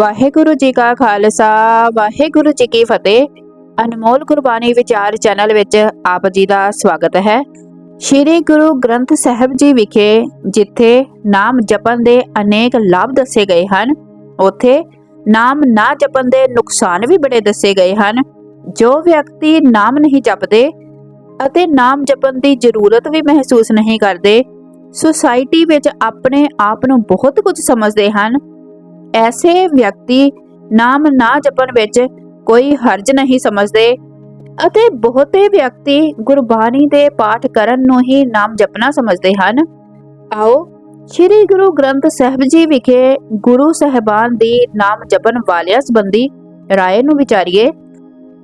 ਵਾਹਿਗੁਰੂ ਜੀ ਕਾ ਖਾਲਸਾ, ਵਾਹਿਗੁਰੂ ਜੀ ਕੀ ਫਤਿਹ। ਅਨਮੋਲ ਗੁਰਬਾਣੀ ਵਿਚਾਰ ਚੈਨਲ ਵਿੱਚ ਆਪ ਜੀ ਦਾ ਸਵਾਗਤ ਹੈ। ਸ੍ਰੀ ਗੁਰੂ ਗ੍ਰੰਥ ਸਾਹਿਬ ਜੀ ਵਿਖੇ, ਜਿੱਥੇ ਨਾਮ ਜਪਣ ਦੇ ਅਨੇਕ ਲਾਭ ਦੱਸੇ ਗਏ ਹਨ, ਉੱਥੇ ਨਾਮ ਨਾ ਜਪਣ ਦੇ ਨੁਕਸਾਨ ਵੀ ਬੜੇ ਦੱਸੇ ਗਏ ਹਨ। ਜੋ ਵਿਅਕਤੀ ਨਾਮ ਨਹੀਂ ਜਪਦੇ ਅਤੇ ਨਾਮ ਜਪਣ ਦੀ ਜ਼ਰੂਰਤ ਵੀ ਮਹਿਸੂਸ ਨਹੀਂ ਕਰਦੇ ਸੁਸਾਇਟੀ ਵਿੱਚ ਆਪਣੇ ਆਪ ਨੂੰ ਬਹੁਤ ਕੁਝ ਸਮਝਦੇ ਹਨ। ਐਸੇ ਵਿਅਕਤੀ ਨਾਮ ਨਾ ਜਪਣ ਵਿੱਚ ਕੋਈ ਹਰਜ ਨਹੀਂ ਸਮਝਦੇ ਅਤੇ ਬਹੁਤੇ ਵਿਅਕਤੀ ਗੁਰਬਾਣੀ ਦੇ ਪਾਠ ਕਰਨ ਨੂੰ ਹੀ ਨਾਮ ਜਪਣਾ ਸਮਝਦੇ ਹਨ। ਆਓ ਸ੍ਰੀ ਗੁਰੂ ਗ੍ਰੰਥ ਸਾਹਿਬ ਜੀ ਵਿਖੇ ਗੁਰੂ ਸਹਿਬਾਨ ਦੀ ਨਾਮ ਜਪਣ ਵਾਲਿਆਂ ਸੰਬੰਧੀ ਰਾਏ ਨੂੰ ਵਿਚਾਰੀਏ।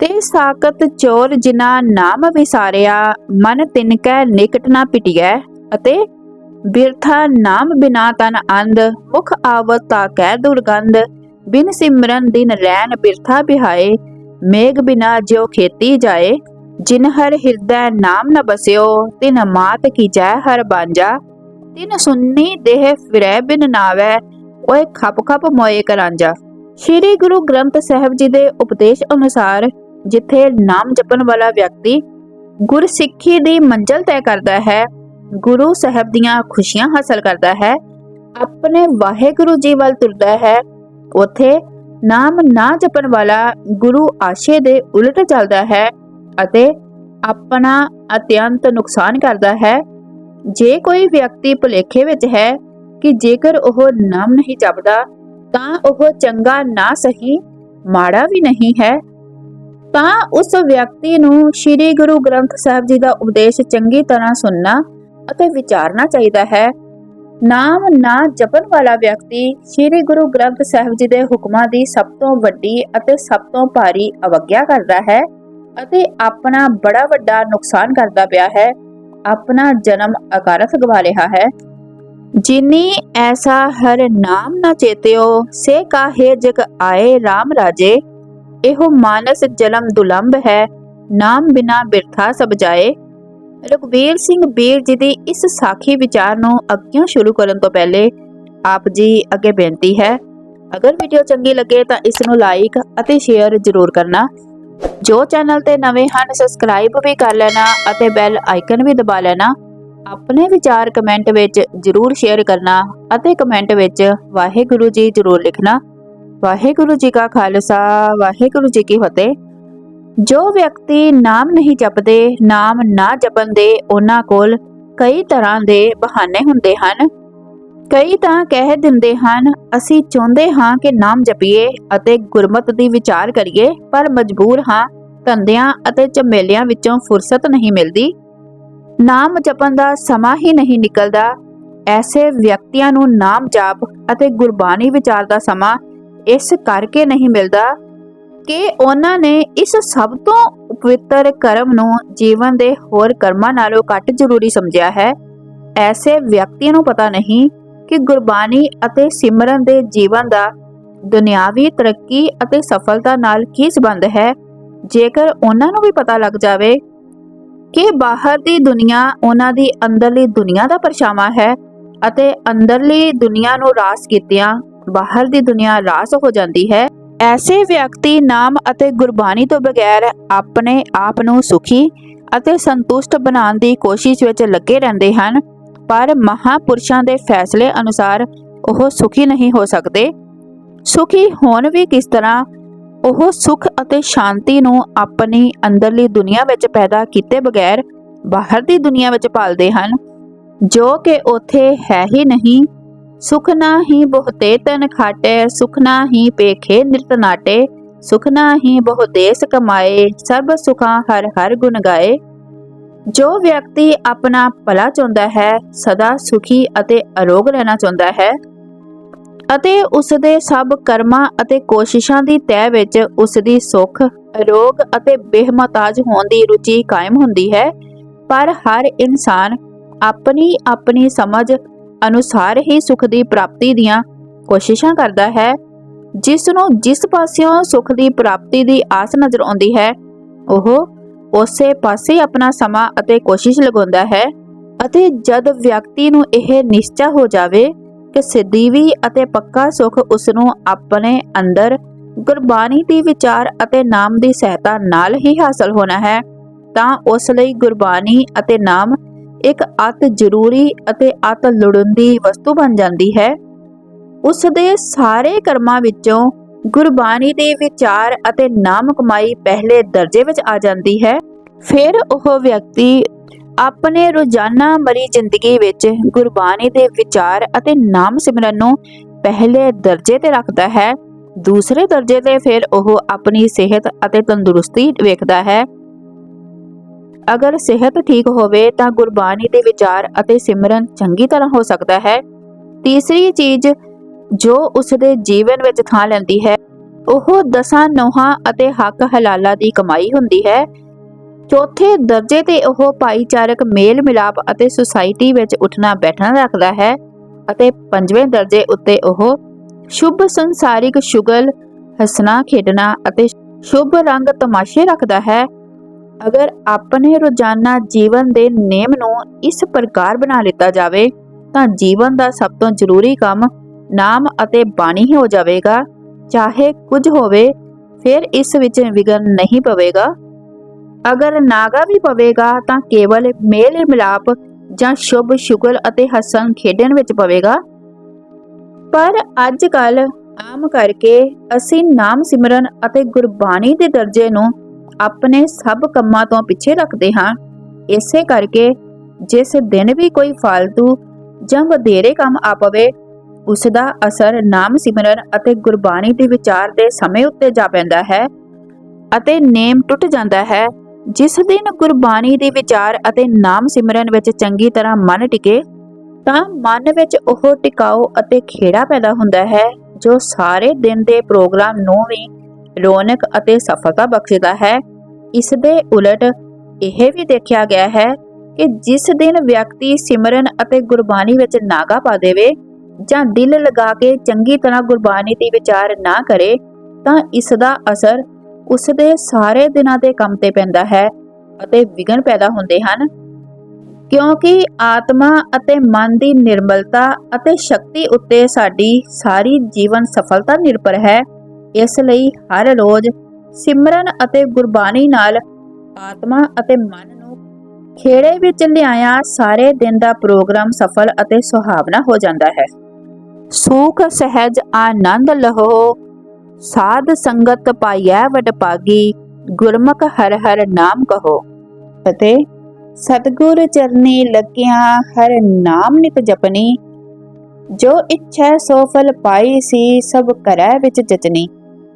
ਤੇ ਸਾਕਤ ਚੋਰ ਜਿਨਾ ਨਾਮ ਵਿਸਾਰਿਆ, ਮਨ ਤਿਨਕੈ ਨਿਕਟ ਨਾ ਪਿਟਿਐ ਅਤੇ ਬਿਰਥਾ ਨਾਮ ਬਿਨਾ ਤਨ ਅੰਧ, ਮੁਖ ਆਵਤ ਤਾ ਕਹਿ ਦੁਰਗੰਧ। ਬਿਨ ਸਿਮਰਨ ਦਿਨ ਰੈਨ ਬਿਰਥਾ ਬਿਹਾਏ, ਮੇਘ ਬਿਨਾ ਜਿਉ ਖੇਤੀ ਜਾਏ। ਜਿਨ ਹਰ ਹਿਰਦੈ ਨਾਮ ਨ ਬਸਿਓ, ਤਿਨ ਮਾਤ ਕੀ ਜੈ ਹਰ ਬਾਂਜਾ ਤਿਨ ਸੁੰਨੀ ਦੇਹ ਫਿਰੈ ਬਿਨ ਨਾਵੈ, ਓਏ ਖਪ ਖਪ ਮੋਏ ਕਰਾਂਜਾ ਸ੍ਰੀ ਗੁਰੂ ਗ੍ਰੰਥ ਸਾਹਿਬ ਜੀ ਦੇ ਉਪਦੇਸ਼ ਅਨੁਸਾਰ ਜਿੱਥੇ ਨਾਮ ਜਪਣ ਵਾਲਾ ਵਿਅਕਤੀ ਗੁਰਸਿੱਖੀ ਦੀ ਮੰਜ਼ਲ ਤੈਅ ਕਰਦਾ ਹੈ ਗੁਰੂ ਸਾਹਿਬ ਦੀਆਂ ਖੁਸ਼ੀਆਂ ਹਾਸਲ ਕਰਦਾ ਹੈ, ਆਪਣੇ ਵਾਹਿਗੁਰੂ ਜੀ ਵੱਲ ਤੁਰਦਾ ਹੈ, ਉਥੇ ਨਾਮ ਨਾ ਜਪਣ ਵਾਲਾ ਗੁਰੂ ਆਸ਼ੇ ਦੇ ਉਲਟ ਚੱਲਦਾ ਹੈ ਅਤੇ ਆਪਣਾ ਅਤਿਅੰਤ ਨੁਕਸਾਨ ਕਰਦਾ ਹੈ। ਜੇ ਕੋਈ ਵਿਅਕਤੀ ਭੁਲੇਖੇ ਵਿੱਚ ਹੈ ਕਿ ਜੇਕਰ ਉਹ ਨਾਮ ਨਹੀਂ ਜਪਦਾ, ਤਾਂ ਉਹ ਚੰਗਾ ਨਾ ਸਹੀ, ਮਾੜਾ ਵੀ ਨਹੀਂ ਹੈ। ਤਾਂ ਉਸ ਵਿਅਕਤੀ ਨੂੰ ਸ੍ਰੀ ਗੁਰੂ ਗ੍ਰੰਥ ਸਾਹਿਬ ਜੀ ਦਾ ਉਪਦੇਸ਼ ਚੰਗੀ ਤਰ੍ਹਾਂ ਸੁਣਨਾ ਅਤੇ ਵਿਚਾਰਨਾ ਚਾਹੀਦਾ ਹੈ। ਨਾਮ ਨਾ ਜਪਣ ਵਾਲਾ ਵਿਅਕਤੀ ਸ੍ਰੀ ਗੁਰੂ ਗ੍ਰੰਥ ਸਾਹਿਬ ਜੀ ਦੇ ਹੁਕਮਾਂ ਦੀ ਸਭ ਤੋਂ ਵੱਡੀ ਅਤੇ ਸਭ ਤੋਂ ਭਾਰੀ ਅਵਗਿਆ ਕਰਦਾ ਹੈ ਅਤੇ ਆਪਣਾ ਬੜਾ ਵੱਡਾ ਨੁਕਸਾਨ ਕਰਦਾ ਪਿਆ ਹੈ। ਆਪਣਾ ਜਨਮ ਅਕਾਰਥ ਗਵਾ ਰਿਹਾ ਹੈ। ਜਿਨੀ ਐਸਾ ਹਰ ਨਾਮ ਨਾ ਚੇਤਿਓ, ਸੇ ਕਾਹੇ ਜਗ ਆਏ RAM ਰਾਜੇ। ਇਹੋ ਮਾਨਸ ਜਨਮ ਦੁਲੰਭ ਹੈ, ਨਾਮ ਬਿਨਾ ਬਿਰਥਾ ਸਭ ਜਾਏ। ਰਘਬੀਰ ਸਿੰਘ ਬੀਰ ਜੀ ਦੀ ਇਸ ਸਾਖੀ ਵਿਚਾਰ ਨੂੰ ਅੱਗੇ ਸ਼ੁਰੂ ਕਰਨ ਤੋਂ ਪਹਿਲੇ ਆਪ ਜੀ ਅੱਗੇ ਬੇਨਤੀ ਹੈ, ਅਗਰ ਵੀਡੀਓ ਚੰਗੀ ਲੱਗੇ ਤਾਂ ਇਸ ਨੂੰ ਲਾਈਕ ਅਤੇ ਸ਼ੇਅਰ ਜ਼ਰੂਰ ਕਰਨਾ। ਜੋ ਚੈਨਲ ਤੇ ਨਵੇਂ ਹਨ ਸਬਸਕ੍ਰਾਈਬ ਵੀ ਕਰ ਲੈਣਾ ਅਤੇ ਬੈਲ ਆਈਕਨ ਵੀ ਦਬਾ ਲੈਣਾ। ਆਪਣੇ ਵਿਚਾਰ ਕਮੈਂਟ ਵਿੱਚ ਜ਼ਰੂਰ ਸ਼ੇਅਰ ਕਰਨਾ ਅਤੇ ਕਮੈਂਟ ਵਿੱਚ ਵਾਹਿਗੁਰੂ ਜੀ ਜ਼ਰੂਰ ਲਿਖਣਾ। ਵਾਹਿਗੁਰੂ ਜੀ ਕਾ ਖਾਲਸਾ, ਵਾਹਿਗੁਰੂ ਜੀ ਕੀ ਫਤਿਹ। ਜੋ ਵਿਅਕਤੀ ਨਾਮ ਨਹੀਂ ਜਪਦੇ, ਨਾਮ ਨਾ ਜਪਣ ਦੇ ਉਹਨਾਂ ਕੋਲ ਕਈ ਤਰ੍ਹਾਂ ਦੇ ਬਹਾਨੇ ਹੁੰਦੇ ਹਨ। ਕਈ ਤਾਂ ਕਹਿ ਦਿੰਦੇ ਹਨ, ਅਸੀਂ ਚਾਹੁੰਦੇ ਹਾਂ ਕਿ ਨਾਮ ਜਪੀਏ ਅਤੇ ਗੁਰਮਤ ਦੀ ਵਿਚਾਰ ਕਰੀਏ, ਪਰ ਮਜਬੂਰ ਹਾਂ ਧੰਦਿਆਂ ਅਤੇ ਝਮੇਲਿਆਂ ਵਿੱਚੋਂ ਫੁਰਸਤ ਨਹੀਂ ਮਿਲਦੀ। ਨਾਮ ਜਪਣ ਦਾ ਸਮਾਂ ਹੀ ਨਹੀਂ ਨਿਕਲਦਾ। ਐਸੇ ਵਿਅਕਤੀਆਂ ਨੂੰ ਨਾਮ ਜਾਪ ਅਤੇ ਗੁਰਬਾਣੀ ਵਿਚਾਰ ਦਾ ਸਮਾਂ ਇਸ ਕਰਕੇ ਨਹੀਂ ਮਿਲਦਾ ਕਿ ਉਹਨਾਂ ਨੇ ਇਸ ਸਭ ਤੋਂ ਪਵਿੱਤਰ ਕਰਮ ਨੂੰ ਜੀਵਨ ਦੇ ਹੋਰ ਕਰਮਾਂ ਨਾਲੋਂ ਘੱਟ ਜ਼ਰੂਰੀ ਸਮਝਿਆ ਹੈ। ਐਸੇ ਵਿਅਕਤੀਆਂ ਨੂੰ ਪਤਾ ਨਹੀਂ ਕਿ ਗੁਰਬਾਣੀ ਅਤੇ ਸਿਮਰਨ ਦੇ ਜੀਵਨ ਦਾ ਦੁਨਿਆਵੀ ਤਰੱਕੀ ਅਤੇ ਸਫਲਤਾ ਨਾਲ ਕੀ ਸੰਬੰਧ ਹੈ? ਜੇਕਰ ਉਹਨਾਂ ਨੂੰ ਵੀ ਪਤਾ ਲੱਗ ਜਾਵੇ ਕਿ ਬਾਹਰ ਦੀ ਦੁਨੀਆ ਉਹਨਾਂ ਦੀ ਅੰਦਰਲੀ ਦੁਨੀਆ ਦਾ ਪਰਛਾਵਾਂ ਹੈ ਅਤੇ ਅੰਦਰਲੀ ਦੁਨੀਆ ਨੂੰ ਰਾਸ ਕੀਤਿਆਂ ਬਾਹਰ ਦੀ ਦੁਨੀਆ ਰਾਸ ਹੋ ਜਾਂਦੀ ਹੈ ਐਸੇ ਵਿਅਕਤੀ ਨਾਮ ਅਤੇ ਗੁਰਬਾਣੀ ਤੋਂ ਬਗੈਰ ਆਪਣੇ ਆਪ ਨੂੰ ਸੁਖੀ ਅਤੇ ਸੰਤੁਸ਼ਟ ਬਣਾਉਣ ਦੀ ਕੋਸ਼ਿਸ਼ ਵਿੱਚ ਲੱਗੇ ਰਹਿੰਦੇ ਹਨ, ਪਰ ਮਹਾਪੁਰਸ਼ਾਂ ਦੇ ਫੈਸਲੇ ਅਨੁਸਾਰ ਉਹ ਸੁਖੀ ਨਹੀਂ ਹੋ ਸਕਦੇ। ਸੁਖੀ ਹੋਣ ਵੀ ਕਿਸ ਤਰ੍ਹਾਂ? ਉਹ ਸੁਖ ਅਤੇ ਸ਼ਾਂਤੀ ਨੂੰ ਆਪਣੀ ਅੰਦਰਲੀ ਦੁਨੀਆ ਵਿੱਚ ਪੈਦਾ ਕੀਤੇ ਬਗੈਰ ਬਾਹਰ ਦੀ ਦੁਨੀਆ ਵਿੱਚ ਪਾਲਦੇ ਹਨ, ਜੋ ਕਿ ਉਥੇ ਹੈ ਹੀ ਨਹੀਂ। ਸੁਖ ਨਾ ਹੀ ਬਹੁਤੇ ਤਨ ਖਾਟੇ, ਸੁਖ ਨਾ ਹੀ ਪੇਖੇ ਨਿਰਤ ਨਾਟੇ, ਸੁਖ ਨਾ ਹੀ ਬਹੁ ਦੇਸ ਕਮਾਏ ਸਰਬ ਸੁਖਾਂ ਹਰ ਹਰ ਗੁਣ ਗਾਏ। ਜੋ ਵਿਅਕਤੀ ਆਪਣਾ ਭਲਾ ਚਾਹੁੰਦਾ ਹੈ, ਸਦਾ ਸੁਖੀ ਅਤੇ ਅਰੋਗ ਰਹਿਣਾ ਚਾਹੁੰਦਾ ਹੈ ਅਤੇ ਉਸ ਦੇ ਸਭ ਕਰਮਾਂ ਅਤੇ ਕੋਸ਼ਿਸ਼ਾਂ ਦੀ ਤਹਿ ਵਿੱਚ ਉਸ ਦੀ ਸੁਖ, ਅਰੋਗ ਅਤੇ ਬੇਹਮਤਾਜ ਹੋਣ ਦੀ ਰੁਚੀ ਕਾਇਮ ਹੁੰਦੀ ਹੈ। ਪਰ ਹਰ ਇਨਸਾਨ ਆਪਣੀ ਆਪਣੀ ਸਮਝ ਅਨੁਸਾਰ ਹੀ ਸੁਖ ਦੀ ਪ੍ਰਾਪਤੀ ਦੀਆਂ ਕੋਸ਼ਿਸ਼ਾਂ ਕਰਦਾ ਹੈ। ਜਿਸ ਨੂੰ ਜਿਸ ਪਾਸਿਓਂ ਸੁਖ ਦੀ ਪ੍ਰਾਪਤੀ ਦੀ ਆਸ ਨਜ਼ਰ ਆਉਂਦੀ ਹੈ, ਉਹ ਉਸੇ ਪਾਸੇ ਆਪਣਾ ਸਮਾਂ ਅਤੇ ਕੋਸ਼ਿਸ਼ ਲਗਾਉਂਦਾ ਹੈ ਅਤੇ ਜਦ ਵਿਅਕਤੀ ਨੂੰ ਇਹ ਨਿਸ਼ਚਾ ਹੋ ਜਾਵੇ ਕਿ ਸਿੱਧੀਵੀ ਅਤੇ ਪੱਕਾ ਸੁਖ ਉਸ ਨੂੰ ਆਪਣੇ ਅੰਦਰ ਗੁਰਬਾਣੀ ਦੀ ਵਿਚਾਰ ਅਤੇ ਨਾਮ ਦੀ ਸਹਾਇਤਾ ਨਾਲ ਹੀ ਹਾਸਲ ਹੋਣਾ ਹੈ, ਤਾਂ ਉਸ ਲਈ ਗੁਰਬਾਣੀ ਅਤੇ ਨਾਮ ਇੱਕ ਅਤ ਜ਼ਰੂਰੀ ਅਤੇ ਅਤ ਲੋੜੀਂਦੀ ਵਸਤੂ ਬਣ ਜਾਂਦੀ ਹੈ। ਉਸ ਦੇ ਸਾਰੇ ਕਰਮਾਂ ਵਿੱਚੋਂ ਗੁਰਬਾਣੀ ਦੇ ਵਿਚਾਰ ਅਤੇ ਨਾਮ ਕਮਾਈ ਪਹਿਲੇ ਦਰਜੇ ਵਿੱਚ ਆ ਜਾਂਦੀ ਹੈ। ਫਿਰ ਉਹ ਵਿਅਕਤੀ ਆਪਣੇ ਰੋਜ਼ਾਨਾ ਮਰੀ ਜ਼ਿੰਦਗੀ ਵਿੱਚ ਗੁਰਬਾਣੀ ਦੇ ਵਿਚਾਰ ਅਤੇ ਨਾਮ ਸਿਮਰਨ ਨੂੰ ਪਹਿਲੇ ਦਰਜੇ ਤੇ ਰੱਖਦਾ ਹੈ। ਦੂਸਰੇ ਦਰਜੇ ਤੇ ਫਿਰ ਉਹ ਆਪਣੀ ਸਿਹਤ ਅਤੇ ਤੰਦਰੁਸਤੀ ਵੇਖਦਾ ਹੈ। ਅਗਰ ਸਿਹਤ ਠੀਕ ਹੋਵੇ ਤਾਂ ਗੁਰਬਾਣੀ ਦੇ ਵਿਚਾਰ ਅਤੇ ਸਿਮਰਨ ਚੰਗੀ ਤਰ੍ਹਾਂ ਹੋ ਸਕਦਾ ਹੈ। ਤੀਸਰੀ ਚੀਜ਼ ਜੋ ਉਸ ਦੇ ਜੀਵਨ ਵਿੱਚ ਥਾਂ ਲੈਂਦੀ ਹੈ, ਉਹ ਦਸਾਂ ਨੋਹਾਂ ਅਤੇ ਹੱਕ ਹਲਾਲਾ ਦੀ ਕਮਾਈ ਹੁੰਦੀ ਹੈ। ਚੌਥੇ ਦਰਜੇ ਤੇ ਉਹ ਭਾਈਚਾਰਕ ਮੇਲ ਮਿਲਾਪ ਅਤੇ ਸੁਸਾਇਟੀ ਵਿੱਚ ਉੱਠਣਾ ਬੈਠਣਾ ਰੱਖਦਾ ਹੈ ਅਤੇ ਪੰਜਵੇਂ ਦਰਜੇ ਉੱਤੇ ਉਹ ਸ਼ੁਭ ਸੰਸਾਰਿਕ ਸ਼ੁਗਲ, ਹੱਸਣਾ, ਖੇਡਣਾ ਅਤੇ ਸ਼ੁਭ ਰੰਗ ਤਮਾਸ਼ੇ ਰੱਖਦਾ ਹੈ। ਅਗਰ ਆਪਣੇ ਰੋਜ਼ਾਨਾ ਜੀਵਨ ਦੇ ਨੇਮ ਨੂੰ ਇਸ ਪ੍ਰਕਾਰ ਬਣਾ ਲਿੱਤਾ ਜਾਵੇ, ਤਾਂ ਜੀਵਨ ਦਾ ਸਭ ਤੋਂ ਜ਼ਰੂਰੀ ਕੰਮ ਨਾਮ ਅਤੇ ਬਾਣੀ ਹੀ ਹੋ ਜਾਵੇਗਾ। ਚਾਹੇ ਕੁਝ ਹੋਵੇ, ਫਿਰ ਇਸ ਵਿੱਚ ਵਿਗਨ ਨਹੀਂ ਪਵੇਗਾ। ਅਗਰ ਨਾਗਾ ਵੀ ਪਵੇਗਾ, ਤਾਂ ਕੇਵਲ ਮੇਲ ਮਿਲਾਪ ਜਾਂ ਸ਼ੁਭ ਸ਼ੁਗਲ ਅਤੇ ਹਸਨ ਖੇਡਣ ਵਿੱਚ ਪਵੇਗਾ। ਪਰ ਅੱਜ ਕੱਲ ਆਮ ਕਰਕੇ ਅਸੀਂ ਨਾਮ ਸਿਮਰਨ ਅਤੇ ਗੁਰਬਾਣੀ ਦੇ ਦਰਜੇ ਨੂੰ ਆਪਣੇ ਸਭ ਕੰਮਾਂ ਤੋਂ ਪਿੱਛੇ ਰੱਖਦੇ ਹਾਂ। ਇਸੇ ਕਰਕੇ ਜਿਸ ਦਿਨ ਵੀ ਕੋਈ ਫालतू ਜਾਂ ਵਧੇਰੇ ਕੰਮ ਆ ਪਵੇ, ਉਸ ਦਾ ਅਸਰ ਨਾਮ ਸਿਮਰਨ ਅਤੇ ਗੁਰਬਾਣੀ ਦੇ ਵਿਚਾਰ ਦੇ ਸਮੇਂ ਉੱਤੇ ਜਾ ਪੈਂਦਾ ਹੈ ਅਤੇ ਨੇਮ ਟੁੱਟ ਜਾਂਦਾ ਹੈ। ਜਿਸ ਦਿਨ ਗੁਰਬਾਣੀ ਦੇ ਵਿਚਾਰ ਅਤੇ ਨਾਮ ਸਿਮਰਨ ਵਿੱਚ ਚੰਗੀ ਤਰ੍ਹਾਂ ਮਨ ਟਿਕੇ, ਤਾਂ ਮਨ ਵਿੱਚ ਉਹ ਟਿਕਾਓ ਅਤੇ ਖੇੜਾ ਪੈਦਾ ਹੁੰਦਾ ਹੈ, ਜੋ ਸਾਰੇ ਦਿਨ ਦੇ ਪ੍ਰੋਗਰਾਮ ਨੂੰ ਵੀ ਰੌਣਕ ਅਤੇ ਸਫਲਤਾ ਬਖਸ਼ਦਾ ਹੈ। ਇਸ ਦੇ ਉਲਟ ਇਹ ਵੀ ਦੇਖਿਆ ਗਿਆ ਹੈ ਕਿ ਜਿਸ ਦਿਨ ਵਿਅਕਤੀ ਸਿਮਰਨ ਅਤੇ ਗੁਰਬਾਣੀ ਵਿੱਚ ਨਾਗਾ ਪਾ ਦੇਵੇ ਜਾਂ ਦਿਲ ਲਗਾ ਕੇ ਚੰਗੀ ਤਰ੍ਹਾਂ ਗੁਰਬਾਣੀ ਦੀ ਵਿਚਾਰ ਨਾ ਕਰੇ, ਤਾਂ ਇਸ ਦਾ ਅਸਰ ਉਸ ਦੇ ਸਾਰੇ ਦਿਨਾਂ ਦੇ ਕੰਮ ਤੇ ਪੈਂਦਾ ਹੈ ਅਤੇ ਵਿਗਨ ਪੈਦਾ ਹੁੰਦੇ ਹਨ। ਕਿਉਂਕਿ ਆਤਮਾ ਅਤੇ ਮਨ ਦੀ ਨਿਰਮਲਤਾ ਅਤੇ ਸ਼ਕਤੀ ਉੱਤੇ ਸਾਡੀ ਸਾਰੀ ਜੀਵਨ ਸਫਲਤਾ ਨਿਰਭਰ ਹੈ। ਇਸ ਲਈ ਹਰ ਰੋਜ਼ ਸਿਮਰਨ ਅਤੇ ਗੁਰਬਾਣੀ ਨਾਲ ਆਤਮਾ ਅਤੇ ਮਨ ਨੂੰ ਖੇੜੇ ਵਿੱਚ ਲਿਆਇਆ ਸਾਰੇ ਦਿਨ ਦਾ ਪ੍ਰੋਗਰਾਮ ਸਫਲ ਅਤੇ ਸੁਹਾਵਣਾ ਹੋ ਜਾਂਦਾ ਹੈ। ਸੂਖ, ਸਹਿਜ, ਆਨੰਦ ਲਹੋ, ਸਾਧ ਸੰਗਤ ਪਾਈਐ ਵਡਭਾਗੀ, ਗੁਰਮੁਖ ਹਰ ਹਰ ਨਾਮ ਕਹੋ। ਅਤੇ ਸਤਗੁਰ ਚਰਨੀ ਲੱਗਿਆ ਹਰ ਨਾਮ ਨਿਤ ਜਪਨੀ, ਜੋ ਇੱਛਾ ਸੋ ਫਲ ਪਾਈ ਸੀ ਸਭ ਕਰੈ ਵਿੱਚ ਜਚਨੀ।